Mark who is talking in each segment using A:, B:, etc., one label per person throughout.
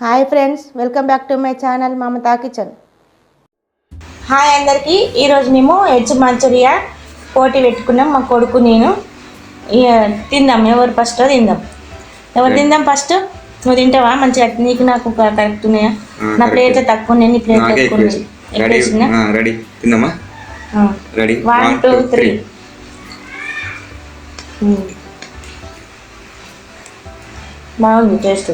A: Hi friends welcome back to my channel Mamata kitchen.
B: Hi అందరికీ ఈరోజు మేము veg Manchuria పోటీ పెట్టుకున్నాం మా కొడుకు నేను. తిందాం ఎవరు ఫస్ట్ తిందాం. ఎవరు తిందాం ఫస్ట్ నువ్వు తింటావా? మంచిగా నీకు నాకు కరెక్ట్ ఉన్నాయా? నా. ప్లేట్ తక్కువ ఉన్నాయి నీ ప్లేట్
C: రెడీ. తిందామా. రెడీ.
B: One two three. బాగుంది టేస్ట్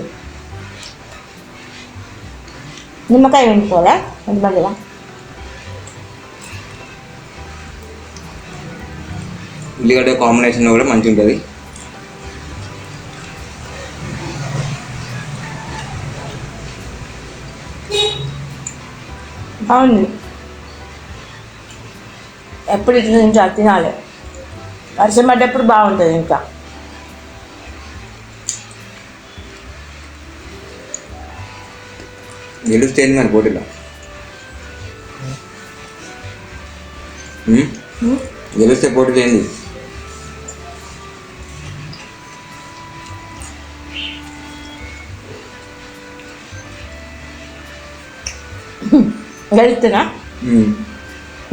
B: నిమ్మకాయ వండుకోవాలా బదులా
C: ఉల్లిగడ్డ కాంబినేషన్ కూడా మంచిగా ఉంటుంది
B: బాగుంది. ఎప్పుడు ఇట్లా నుంచి తినాలి. వర్షం పడ్డప్పుడు బాగుంటుంది ఇంకా.
C: గెలుస్తే ఏంది మరి పోటీలో? గెలిస్తే పోటీలో ఏంది?
B: గెలుస్తున్నా.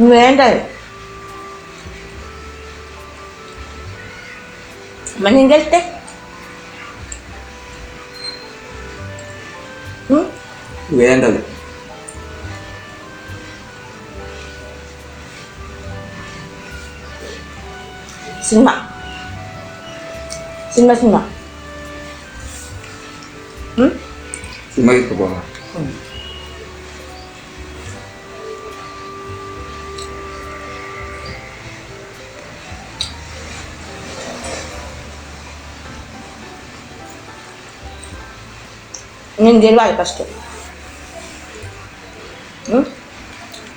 B: నువ్వేంటది మరి నేను గెలిస్తే
C: నువ్వేదంటే అది
B: సినిమా సినిమా సినిమా ఉం?
C: సినిమా తీసుకుపోవా
B: నేను గెలవాలి ఫస్ట్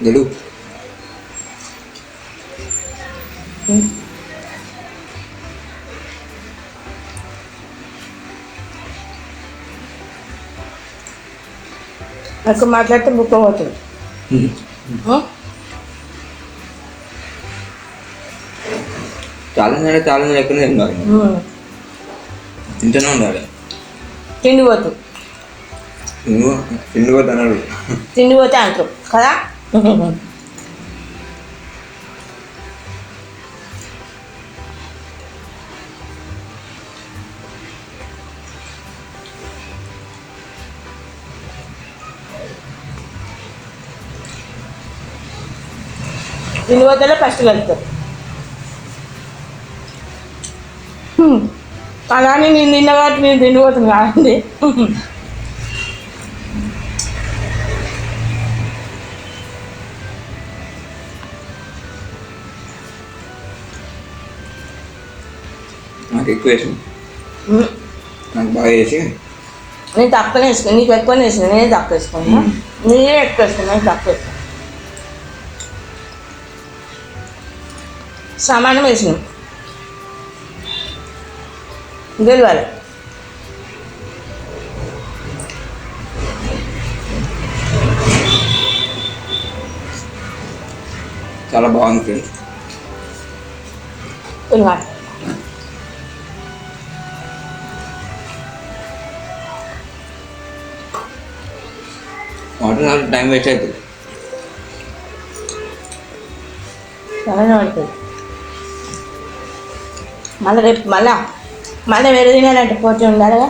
C: గెలు
B: ఉం. ఎక్కువ మాట్లాడితే బుక్ పోతుంది ఉం?
C: చాలా చాలా ఎక్కడ ఉండాలి
B: ఉం.
C: ఇంటనే ఉండాలి.
B: తిండి పోతుంది.
C: తిండిపోతే అన్నాడు
B: తిండి అంటారు కదా? తిండిపోతేనే ఫస్ట్ కలుగుతారు అలానే నేను తిన్న కాబట్టి నేను తిండిపోతుంది కాదండి.
C: నాకు ఎక్కువ వేసాను.
B: ఉం.
C: నాకు బాగా వేసి.
B: నేను తక్కువనే వేసుకుని నీకు ఎక్కువనే వేసిన. నేనే తక్కువ వేసుకున్నా. నేనే ఎక్కువ వేసుకున్నా. నేను తక్కువ. వేసుకున్నా సమానం వేసినాం. గెలవాలి.
C: చాలా బాగుంది ఫ్రెండ్స్.
B: గెలవాలి
C: వాటర్ చాలా టైం వేస్ట్ అవుతుంది
B: బాగానే పడుతుంది మళ్ళీ రేపు మళ్ళా మళ్ళీ వేరే తినాలంటే పోటీ ఉండాలిగా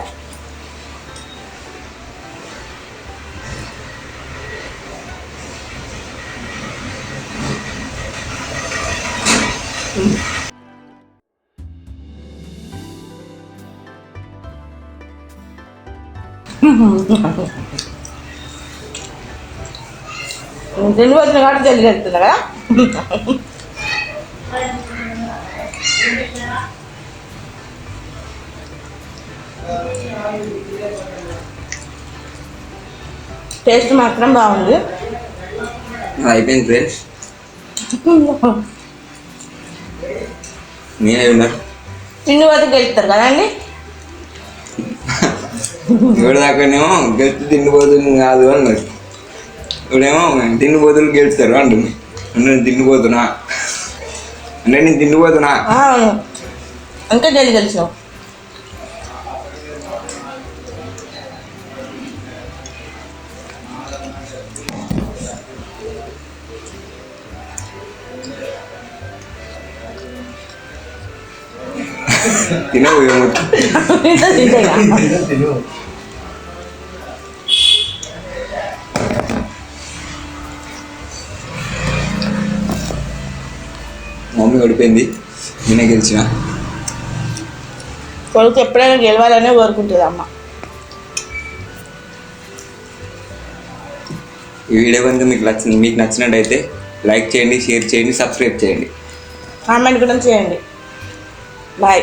B: తిండిపోతున్నా కాబట్టి జల్ది వెళ్తున్నా కదా? టేస్ట్ మాత్రం బాగుంది.
C: అయిపోయింది ఫ్రెండ్స్. నేనే ఉన్నారు
B: తిండి పోతే గెలుస్తారు కదండి
C: ఎవరి దాకానేమో గెలిచి తిండిపోతుంది కాదు అన్నారు. ఇప్పుడేమో తిండిపోతులు గెలుస్తారు అంటుంది అంటే నేను తిండిపోతున్నా అంటే నేను తిండిపోతున్నా
B: ఆ, అవును అంతే జల్ది గెలిచినావు
C: తినవు మమ్మీ ఓడిపోయింది. నేనే గెలిచిన.
B: కొడుకు ఎప్పుడైనా గెలవాలనే కోరుకుంటుంది అమ్మ
C: ఈ వీడియో కనుక మీకు నచ్చింది మీకు నచ్చినట్టయితే లైక్ చేయండి షేర్ చేయండి సబ్స్క్రైబ్ చేయండి.
B: కామెంట్ కూడా చేయండి. బాయ్.